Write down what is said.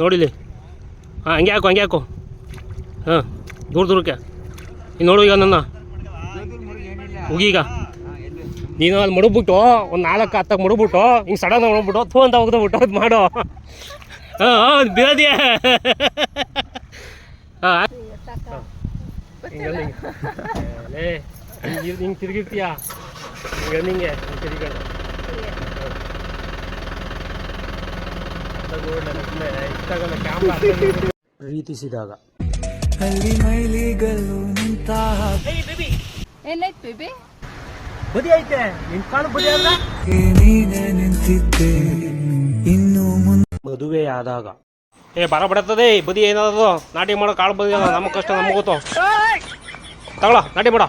ನೋಡಿಲಿ. ಹಾಂ, ಹಂಗೆ ಹಾಕು ಹಂಗೆ ಹಾಕು. ಹಾಂ, ದೂರ, ದೂರಕ್ಕೆ. ಇನ್ನು ನೋಡು ಈಗ ನನ್ನ. ಹೋಗೀಗ ನೀನು ಅಲ್ಲಿ ಮಡಗ್ಬಿಟ್ಟು, ಒಂದು ನಾಲ್ಕು ಹತ್ತಕ್ಕೆ ಮಡಗ್ಬಿಟ್ಟು, ಹಿಂಗೆ ಸಡನ್ ಮಡಗ್ಬಿಟ್ಟು, ಥೂ ಅಂತ ಹೋಗ್ದಬಿಟ್ಟು ಅದು ಮಾಡು. ಹಾಂ ಹಾಂ ಬಿರೋದಿಯಾ ಹಾಂ ಹಿಂಗೆ ಹಿಂಗೆ ತಿರುಗಿರ್ತೀಯ? ಹಿಂಗೆ ತಿರುಗಿ ಪ್ರೀತಿಸಿದಾಗ. ಏನಾಯ್ತು ಬೇಬಿ? ಬದಿ ಐತೆ. ನಿನ್ ಕಾಲು ಬದಿ ಅಲ್ಲ? ನೀನೆ ನಿಂತಿದ್ದೆ ಇನ್ನು ಮುಂದೆ ಮದುವೆಯಾದಾಗ. ಏ ಬರ ಬಿಡತ್ತದೆ ಬದಿ ಏನಾದ್ರು ನಾಟಿ ಮಾಡೋ ಕಾಳು ಬದಿ ನಮ್ಮ ಕಷ್ಟ ನಮಗೆ ಗೊತ್ತು. ತಗೊಳ ನಾಟಿ ಮಾಡ.